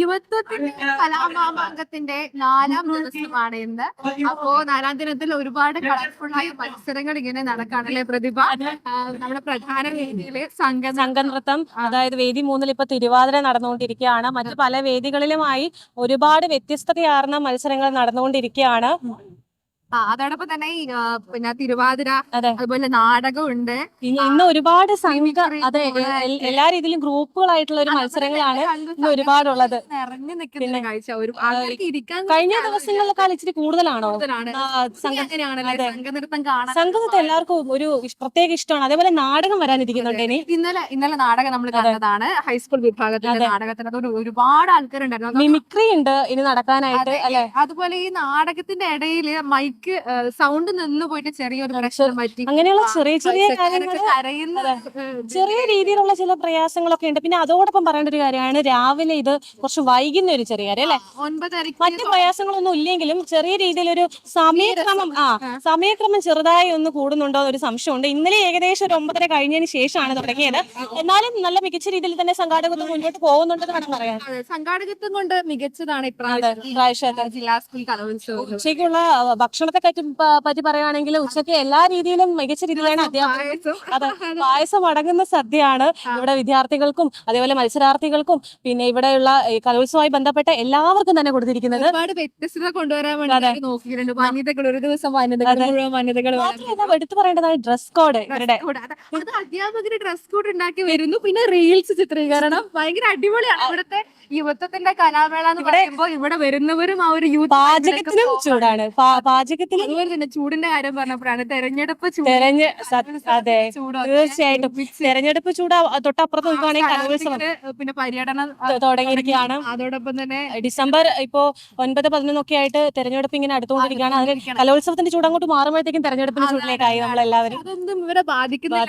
യുവത്വത്തിന്റെ കലാമാമാങ്കത്തിന്റെ നാലാം ദിവസമാണ് ഇന്ന്. അപ്പോ നാലാം ദിനത്തിൽ ഒരുപാട് കളർഫുൾ ആയ മത്സരങ്ങൾ ഇങ്ങനെ നടക്കാണല്ലേ പ്രതിഭ? നമ്മുടെ പ്രധാന വേദിയിലെ സംഘ സംഘനൃത്തം അതായത് വേദി മൂന്നിൽ ഇപ്പൊ തിരുവാതിര നടന്നുകൊണ്ടിരിക്കുകയാണ്. മറ്റു പല വേദികളിലുമായി ഒരുപാട് വ്യത്യസ്തതയാർന്ന മത്സരങ്ങൾ നടന്നുകൊണ്ടിരിക്കുകയാണ്. അതോടൊപ്പം തന്നെ പിന്നെ തിരുവാതിര അതുപോലെ നാടകമുണ്ട്. ഇന്ന് ഒരുപാട് സംഘ അതെ എല്ലാ രീതിയിലും ഗ്രൂപ്പുകളായിട്ടുള്ള ഒരു മത്സരങ്ങളാണ് ഇന്ന് ഒരുപാടുള്ളത്. നിറഞ്ഞു നിൽക്കുന്ന കാഴ്ച. ഒരു ഇരിക്കാൻ കഴിഞ്ഞ ദിവസങ്ങളിലൊക്കെ ഇച്ചിരി കൂടുതലാണോ? സംഘത്തെ എല്ലാവർക്കും ഒരു പ്രത്യേക ഇഷ്ടമാണ്. അതേപോലെ നാടകം വരാനിരിക്കുന്നുണ്ട് ഇനി. ഇന്നലെ ഇന്നലെ നാടകം നമ്മൾ കണ്ടതാണ്. ഹൈസ്കൂൾ വിഭാഗത്തിന്റെ അതെ. നാടകത്തിന് അത് ഒരുപാട് ആൾക്കാരുണ്ടായിരുന്നു. മിമിക്രി ഉണ്ട് ഇനി നടക്കാനായിട്ട് അല്ലെ? അതുപോലെ ഈ നാടകത്തിന്റെ ഇടയിൽ മൈക്ക് സൗണ്ട് നിന്ന് പോയിട്ട് ചെറിയൊരു പ്രശ്നം പറ്റി. അങ്ങനെയുള്ള ചെറിയ ചെറിയ കാര്യങ്ങൾ ചെറിയ രീതിയിലുള്ള ചില പ്രയാസങ്ങളൊക്കെ ഉണ്ട്. പിന്നെ അതോടൊപ്പം പറയേണ്ട ഒരു കാര്യമാണ് രാവിലെ ഇത് കുറച്ച് വൈകുന്ന ഒരു ചെറിയ കാര്യം അല്ലെ? ഒൻപതരയ്ക്ക് മറ്റു പ്രയാസങ്ങളൊന്നും ഇല്ലെങ്കിലും ചെറിയ രീതിയിലൊരു സമയക്രമം ആ സമയക്രമം ചെറുതായി ഒന്ന് കൂടുന്നുണ്ടോ എന്നൊരു സംശയമുണ്ട്. ഇന്നലെ ഏകദേശം ഒരു ഒമ്പതര കഴിഞ്ഞതിന് ശേഷമാണ് തുടങ്ങിയത്. എന്നാലും നല്ല മികച്ച രീതിയിൽ തന്നെ സംഘാടകത്വം മുന്നോട്ട് പോകുന്നുണ്ടെന്ന് വേണം പറയാൻ സംഘാടകത്വം കൊണ്ട് മികച്ചതാണ് ഇപ്രാവശ്യം. ജില്ലാ സ്കൂൾ കലോത്സവം. ഉച്ചയ്ക്കുള്ള ആ, ഭക്ഷണത്തെ പറ്റി പറയുകയാണെങ്കിൽ ഉച്ചയ്ക്ക് എല്ലാ രീതിയിലും മികച്ച രീതിയിലാണ് അധ്യാപകർ അതെ പായസം അടങ്ങുന്ന സദ്യയാണ് ഇവിടെ വിദ്യാർത്ഥികൾക്കും അതേപോലെ മത്സരാർത്ഥികൾക്കും പിന്നെ ഇവിടെയുള്ള കലോത്സവമായി ബന്ധപ്പെട്ട എല്ലാവർക്കും തന്നെ കൊടുത്തിരിക്കുന്നത്. ഒരുപാട് വ്യത്യസ്തത കൊണ്ടുവരാൻ വേണ്ടി നോക്കിയിട്ടുണ്ട്. വനിതകൾ ഒരു ദിവസം വനിതകൾ മുഴുവൻ വനിതകൾ മാത്രമല്ല എടുത്തു പറയേണ്ടതാണ് ഡ്രസ് കോഡ് ഇവരുടെ. കോഡ് അത്. അധ്യാപകര് ഡ്രസ് കോഡ് ഉണ്ടാക്കി വരുന്നു. പിന്നെ റീൽസ് ചിത്രീകരണം. ഭയങ്കര അടിപൊളിയാണ്. ഇവിടുത്തെ യുവത്വത്തിന്റെ കലാമേള എന്ന് പറയുമ്പോ ഇവിടെ വരുന്നവരും ആ ഒരു യൂത്ത് പാചകത്തിനും ചൂടാണ്. പാ- പാചകത്തിനും അതുപോലെ തന്നെ ചൂടിന്റെ കാര്യം പറഞ്ഞപ്പോഴാണ് തെരഞ്ഞെടുപ്പ് തെരഞ്ഞ അതെ. തീർച്ചയായിട്ടും. തെരഞ്ഞെടുപ്പ് ചൂട് തൊട്ടപ്പുറത്ത് നോക്കുകയാണെങ്കിൽ കലോത്സവം പിന്നെ പര്യടനം തുടങ്ങിയിരിക്കുകയാണ്. അതോടൊപ്പം തന്നെ ഡിസംബർ ഇപ്പോ ഒൻപത് പതിനൊന്നൊക്കെ ആയിട്ട് തെരഞ്ഞെടുപ്പ് ഇങ്ങനെ അടുത്തുകൊണ്ടിരിക്കുകയാണ്. അതിന് കലോത്സവത്തിന്റെ ചൂട് അങ്ങോട്ട് മാറുമ്പോഴത്തേക്കും തെരഞ്ഞെടുപ്പിന്റെ ചൂടിലേക്കായി നമ്മളെല്ലാവരും അതൊന്നും ഇവരെ ബാധിക്കുന്നില്ല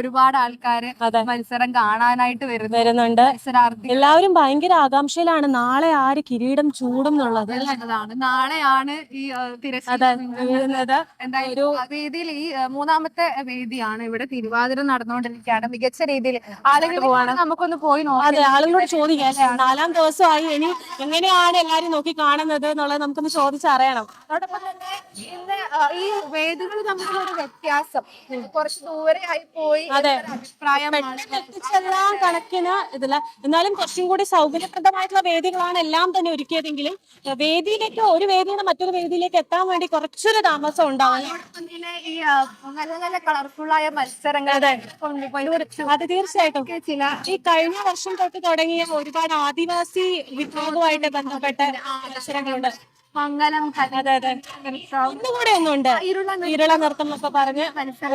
ഒരുപാട് ആൾക്കാര് മത്സരം കാണാനായിട്ട് വരുന്നു വരുന്നുണ്ട്. എല്ലാവരും ഭയങ്കര ആകാംക്ഷയിലാണ് നാളെ ആര് കിരീടം ചൂടും എന്നുള്ളത്. നാളെയാണ് ഈ തിരശ്ശീല വീഴുന്നത് വേദിയിൽ ഈ മൂന്നാമത്തെ വേദിയാണ് ഇവിടെ തിരുവാതിര നടന്നുകൊണ്ടിരിക്കുകയാണ്. മികച്ച രീതിയിൽ ആളുകൾ നമുക്കൊന്ന് പോയി നോക്കാം. അതെ ആളുകളോട് ചോദിക്കാം? നാലാം ദിവസമായി ഇനി എങ്ങനെയാണ് എല്ലാരും നോക്കി കാണുന്നത് എന്നുള്ളത് നമുക്കൊന്ന് ചോദിച്ചറിയണം. അതോടൊപ്പം തന്നെ ഇന്ന് ഈ വേദികൾ തമ്മിലുള്ള വ്യത്യാസം. കുറച്ച് ദൂരെ ആയി പോയി എത്തിച്ചെല്ലാം കണക്കിന് ഇതില്ല എന്നാലും കുറച്ചും കൂടി സൗകര്യപ്രദമായിട്ടുള്ള വേദികളാണ് എല്ലാം തന്നെ ഒരുക്കിയതെങ്കിലും വേദിയിലേക്ക് ഒരു വേദിയിൽ നിന്ന് മറ്റൊരു വേദിയിലേക്ക് എത്താൻ വേണ്ടി കുറച്ചൊരു താമസം ഉണ്ടാവും ഈ നല്ല നല്ല കളർഫുൾ ആയ മത്സരങ്ങൾ അത്. തീർച്ചയായിട്ടും. ഈ കഴിഞ്ഞ വർഷം തൊട്ട് തുടങ്ങിയ ഒരുപാട് ആദിവാസി വിഭാഗവുമായിട്ട് ബന്ധപ്പെട്ട മത്സരങ്ങളുണ്ട്. മംഗലം അതെ അതെ. ഒന്നുകൂടെ ഒന്നുണ്ട് ഇരുള നൃത്തം. എന്നൊക്കെ പറഞ്ഞ്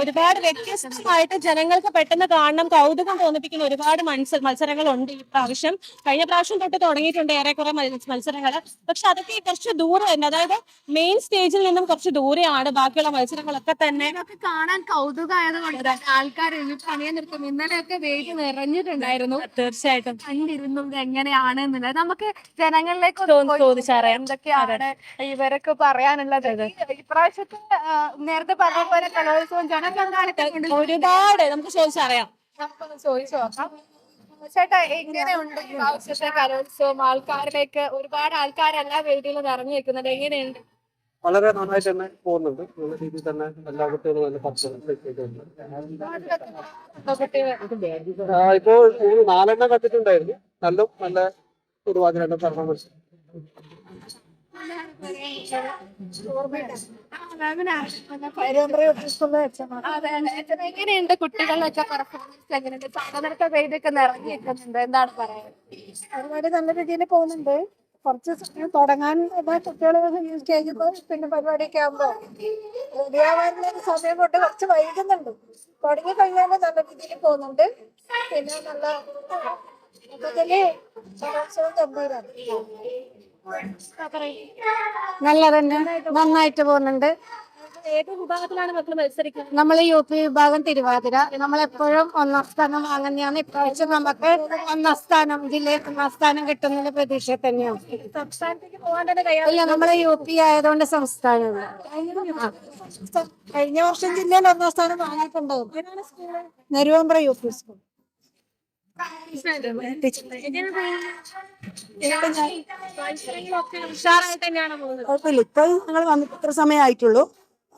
ഒരുപാട് വ്യത്യസ്തമായിട്ട് ജനങ്ങൾക്ക് പെട്ടെന്ന് കാണണം കൗതുകം തോന്നിപ്പിക്കുന്ന ഒരുപാട് മത്സര മത്സരങ്ങളുണ്ട് ഈ പ്രാവശ്യം. കഴിഞ്ഞ പ്രാവശ്യം തൊട്ട് തുടങ്ങിയിട്ടുണ്ട് ഏറെക്കുറെ മത്സരങ്ങൾ പക്ഷെ അതൊക്കെ കുറച്ച് ദൂരെ തന്നെ അതായത് മെയിൻ സ്റ്റേജിൽ നിന്നും കുറച്ച് ദൂരെയാണ് ബാക്കിയുള്ള മത്സരങ്ങളൊക്കെ തന്നെ. കാണാൻ കൗതുകമായത് കൊണ്ട് തന്നെ ആൾക്കാർ പണിയെ നിർത്തും ഇന്നലെയൊക്കെ വേദി നിറഞ്ഞിട്ടുണ്ടായിരുന്നു. തീർച്ചയായിട്ടും. കണ്ടിരുന്നു എങ്ങനെയാണ് എന്നുള്ളത്. നമുക്ക് ജനങ്ങളിലേക്ക് ചോദിച്ചറിയാം. എന്തൊക്കെയാണ് ഇവരൊക്കെ പറയാനുള്ളത്. ഈ- ഇപ്രാവശ്യത്തെ നേരത്തെ പറഞ്ഞ പോലെ കലോത്സവം ജനപങ്കാളിത്തം ഒരുപാട് നമുക്ക് ചോദിച്ചറിയാം ചോദിച്ചു നോക്കാം. ചേട്ടാ എങ്ങനെയുണ്ട് ഈ പ്രാവശ്യത്തെ കലോത്സവം? ആൾക്കാരിലേക്ക് ഒരുപാട് ആൾക്കാർ എല്ലാ വേദിയിലും നിറഞ്ഞു നിൽക്കുന്നുണ്ട് എങ്ങനെയുണ്ട്? വളരെ നന്നായിട്ട് തന്നെ പോകുന്നുണ്ട്. നല്ല രീതിയിൽ തന്നെ എല്ലാ കുട്ടികളും നല്ല ആ, ഇപ്പോ നാലെണ്ണം കണ്ടിട്ടുണ്ടായിരുന്നു. നല്ല നല്ല ഒരുപാട് രണ്ട് പെർഫോമൻസ് എങ്ങനെയുണ്ട് കുട്ടികളിലൊക്കെ പെർഫോമൻസ് എങ്ങനെയുണ്ട്? സാധാരണ വേദിയൊക്കെ നിറഞ്ഞു നിൽക്കുന്നുണ്ട് എന്താണ് പറയുന്നത് പരിപാടി നല്ല രീതിയിൽ പോകുന്നുണ്ട്. കുറച്ച് സമയം തുടങ്ങാൻ കുട്ടികൾ കഴിഞ്ഞപ്പോ പിന്നെ പരിപാടിയൊക്കെ ആകുമ്പോ റെഡിയാവാനുള്ള സമയം കൊണ്ട് കുറച്ച് വൈകുന്നുണ്ട്. തുടങ്ങി കഴിഞ്ഞാൽ നല്ല രീതിയിൽ പോകുന്നുണ്ട്. പിന്നെ നല്ല മൊത്തത്തിൽ കലോത്സവം ഗംഭീരാണ് നല്ല തന്നെ നന്നായിട്ട് പോകുന്നുണ്ട്. ഏത് വിഭാഗത്തിലാണ് മക്കൾ മത്സരിക്കുന്നത്? നമ്മൾ യു പി വിഭാഗം തിരുവാതിര. നമ്മളെപ്പോഴും ഒന്നാം സ്ഥാനം വാങ്ങുന്നതാണ്. ഇപ്രാവശ്യം നമുക്ക് ഒന്നാം സ്ഥാനം ജില്ലയിൽ ഒന്നാം സ്ഥാനം കിട്ടുന്നതിന്റെ പ്രതീക്ഷ തന്നെയാണ്. സംസ്ഥാനത്തേക്ക് പോകാൻ തന്നെ തയ്യാറാണ്. അല്ല നമ്മളെ യു പി ആയതുകൊണ്ട് സംസ്ഥാനമാണ്. കഴിഞ്ഞ വർഷം ജില്ലയിൽ ഒന്നാം സ്ഥാനം വാങ്ങിയിട്ടുണ്ടാവും. Neruvambra U P school. കുഴപ്പമില്ല. ഇപ്പൊ ഞങ്ങൾ വന്നിട്ട് ഇത്ര സമയമായിട്ടുള്ളൂ.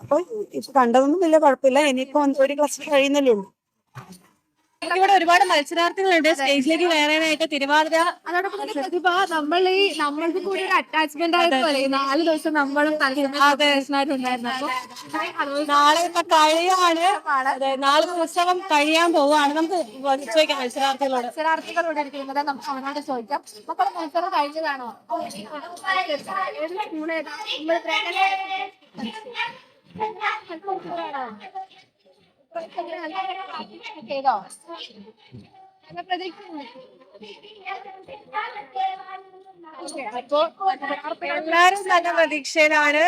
അപ്പൊ ഇപ്പൊ കണ്ടതൊന്നും വലിയ കുഴപ്പമില്ല. ഇനിയിപ്പോ ഒരു ക്ലാസ് കഴിയുന്നല്ലേ ഉള്ളൂ. ഇവിടെ ഒരുപാട് മത്സരാർത്ഥികളുണ്ട്. സ്റ്റേജിലേക്ക് കയറാനായിട്ട് തിരുവാതിര അതോടൊപ്പം തന്നെ പ്രതിഭ നമ്മൾ ഈ നമ്മൾക്ക് കൂടി ഒരു അറ്റാച്ച്മെന്റ് ആയിട്ട് ഈ നാല് ദിവസം നമ്മളും നാളെ ഇപ്പൊ കഴിയാണ്. അതെ നാളെ ഉത്സവം കഴിയാൻ പോവാണ് നമുക്ക് ചോദിക്കാം മത്സരാർത്ഥികളോട്. മത്സരാർത്ഥികളോട് ഇരിക്കുന്നത് നമുക്ക് അവനോട് ചോദിക്കാം. മക്കളെ മത്സരം കഴിഞ്ഞതാണോ? ഏത് സ്കൂൾ ഏതാ നമ്മൾ ചെയ്തോ നല്ല പ്രതീക്ഷ അപ്പോ എല്ലാരും നല്ല പ്രതീക്ഷയിലാണ്.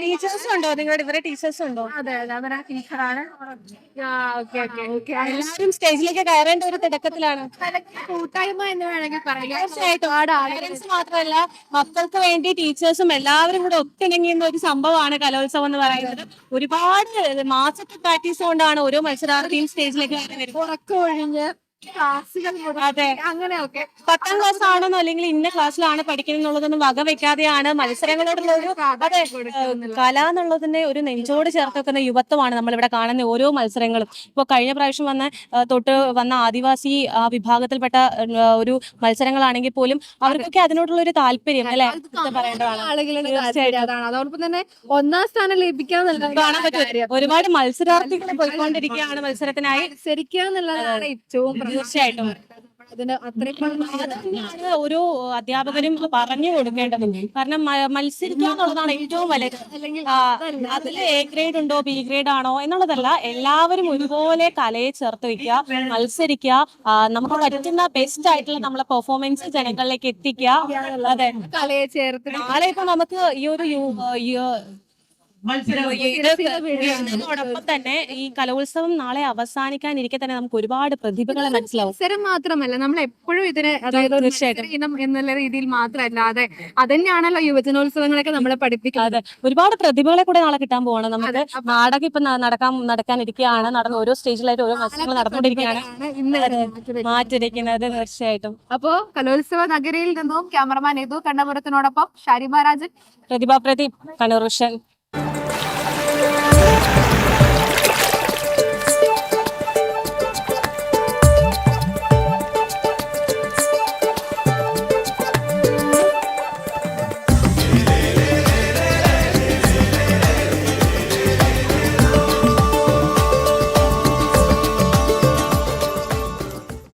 ടീച്ചേഴ്സ് ഉണ്ടോ? നിങ്ങളുടെ ഇവരെ ടീച്ചേഴ്സ് ഉണ്ടോ? അതെ അതെ. അവരാ ടീച്ചറാണ് എല്ലാരും സ്റ്റേജിലേക്ക് കയറേണ്ട ഒരു തിടക്കത്തിലാണ്. കൂട്ടായ്മ എന്ന് വേണമെങ്കിൽ പറയാം. തീർച്ചയായിട്ടും. പേരൻസ് മാത്രമല്ല മക്കൾക്ക് വേണ്ടി ടീച്ചേഴ്സും എല്ലാവരും കൂടെ ഒത്തിണങ്ങിയുന്ന ഒരു സംഭവമാണ് കലോത്സവം എന്ന് പറയുന്നത്. ഒരുപാട് മാസത്തെ പ്രാക്ടീസ് കൊണ്ടാണ് ഓരോ മത്സരാർത്ഥിയും സ്റ്റേജിലേക്ക് കയറി വരുന്നത്. ക്ലാസ്സുകൾ അതെ. അങ്ങനെയൊക്കെ. പത്താം ക്ലാസ് ആണെന്നോ അല്ലെങ്കിൽ ഇന്ന ക്ലാസ്സിലാണ് പഠിക്കുന്നത് എന്നുള്ളതൊന്നും വകവെക്കാതെയാണ് മത്സരങ്ങളോടുള്ള ഒരു അതെ കല എന്നുള്ളതിന്റെ ഒരു നെഞ്ചോട് ചേർത്ത് വെക്കുന്ന യുവത്വമാണ് നമ്മൾ ഇവിടെ കാണുന്ന ഓരോ മത്സരങ്ങളും. ഇപ്പോൾ കഴിഞ്ഞ പ്രാവശ്യം വന്ന തൊട്ട് വന്ന ആദിവാസി ആ, വിഭാഗത്തിൽപ്പെട്ട ഒരു മത്സരങ്ങളാണെങ്കിൽ പോലും അവർക്കൊക്കെ അതിനോടുള്ള ഒരു താല്പര്യം അല്ലെ? പറയേണ്ടതാണ്. അതോടൊപ്പം തന്നെ ഒന്നാം സ്ഥാനം ലഭിക്കാൻ കാണാൻ പറ്റും. ഒരുപാട് മത്സരാർത്ഥികൾ പോയിക്കൊണ്ടിരിക്കുകയാണ് മത്സരത്തിനായി. ശരിക്കാന്നുള്ളതാണ് എന്നുള്ളതാണ് ഏറ്റവും തീർച്ചയായിട്ടും. അതിന് അത്രയും ഓരോ അധ്യാപകരും പറഞ്ഞു കൊടുക്കേണ്ടത് കാരണം മത്സരിക്കുക എന്നുള്ളതാണ് ഏറ്റവും വലുത് അതിൽ എ ഗ്രേഡ് ഉണ്ടോ ബി ഗ്രേഡ് ആണോ എന്നുള്ളതല്ല എല്ലാവരും ഒരുപോലെ കലയെ ചേർത്ത് വെക്കുക മത്സരിക്കുക നമുക്ക് പറ്റുന്ന ബെസ്റ്റ് ആയിട്ടുള്ള നമ്മളെ പെർഫോമൻസ് ജനങ്ങളിലേക്ക് എത്തിക്കുക. അതെ. കലയെ ചേർത്ത് നാളെ ഇപ്പൊ നമുക്ക് ഈ ഒരു ഇതിനോടൊപ്പം തന്നെ ഈ കലോത്സവം നാളെ അവസാനിക്കാനിരിക്കെ തന്നെ നമുക്ക് ഒരുപാട് പ്രതിഭകളെ മനസ്സിലാവും. മത്സരം മാത്രമല്ല നമ്മൾ എപ്പോഴും ഇതിനെ അതായത് ഒരു തീർച്ചയായിട്ടും. എന്നുള്ള രീതിയിൽ മാത്രമല്ലാതെ അതന്നെയാണല്ലോ യുവജനോത്സവങ്ങളൊക്കെ നമ്മളെ പഠിപ്പിക്കുന്നത്. ഒരുപാട് പ്രതിഭകളെ കൂടെ നാളെ കിട്ടാൻ പോവാണ്. നമുക്ക് നാടകം ഇപ്പൊ നടക്കാൻ നടക്കാനിരിക്കുകയാണ് നടന്ന ഓരോ സ്റ്റേജിലായിട്ട് ഓരോ മത്സരങ്ങൾ നടന്നുകൊണ്ടിരിക്കുകയാണ്. മാറ്റിരിക്കുന്നത് തീർച്ചയായിട്ടും. അപ്പോ കലോത്സവ നഗരിയിൽ നിന്നും ക്യാമറമാൻ ഇതു കണ്ണപുരത്തിനോടൊപ്പം? ഷാരി രാജൻ. പ്രതിഭ പ്രദീപ് കണ്ണൂർ